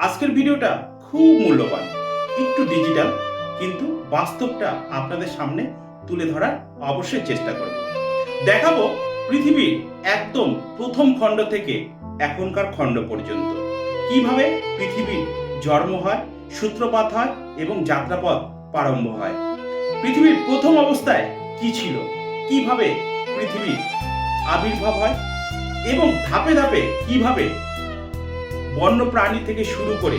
আজকের ভিডিওটা খুব মূল্যবান, একটু ডিজিটাল কিন্তু বাস্তবটা আপনাদের সামনে তুলে ধরার অবশ্যই চেষ্টা করব। দেখাবো পৃথিবীর একদম প্রথম খণ্ড থেকে এখনকার খণ্ড পর্যন্ত। কীভাবে পৃথিবীর জন্ম হয়, সূত্রপাত হয় এবং যাত্রাপথ প্রারম্ভ হয়? পৃথিবীর প্রথম অবস্থায় কি ছিল? কীভাবে পৃথিবীর আবির্ভাব হয়? এবং ধাপে ধাপে কীভাবে বন্য প্রাণী থেকে শুরু করে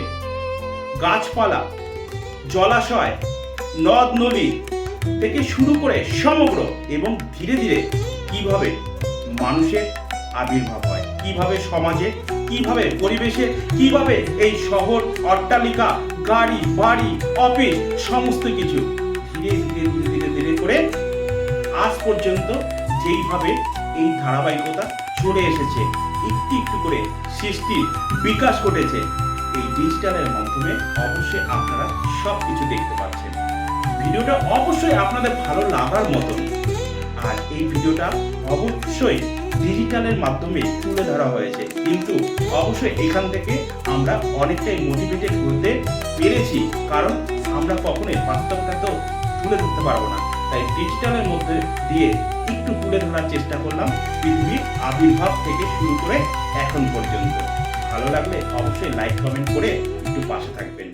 গাছপালা, জলাশয়, নদ, নদী থেকে শুরু করে সমগ্র এবং ধীরে ধীরে কীভাবে মানুষের আবির্ভাব হয়, কীভাবে সমাজে, কীভাবে পরিবেশে, কীভাবে এই শহর, অট্টালিকা, গাড়ি, বাড়ি, অফিস সমস্ত কিছু ধীরে ধীরে ধীরে ধীরে করে আজ পর্যন্ত যেইভাবে এই ধারাবাহিকতা চলে এসেছে। একটু একটু করে সৃষ্টির বিকাশ ঘটেছে। এই ডিজিটালের মাধ্যমে অবশ্যই আপনারা সব কিছু দেখতে পাচ্ছেন। ভিডিওটা অবশ্যই আপনাদের ভালো লাগার মতো আর এই ভিডিওটা অবশ্যই ডিজিটালের মাধ্যমে তুলে ধরা হয়েছে। কিন্তু অবশ্যই এখান থেকে আমরা অনেকটাই মোটিভেটেড হতে পেরেছি। কারণ আমরা কখনোই বাস্তবটা তো তুলে ধরতে পারব না। তাই ডিজিটালের মধ্যে দিয়ে একটু তুলে ধরার চেষ্টা করলাম পৃথিবীর আবির্ভাব থেকে শুরু করে এখন পর্যন্ত। ভালো লাগলে অবশ্যই লাইক কমেন্ট করে একটু পাশে থাকবেন।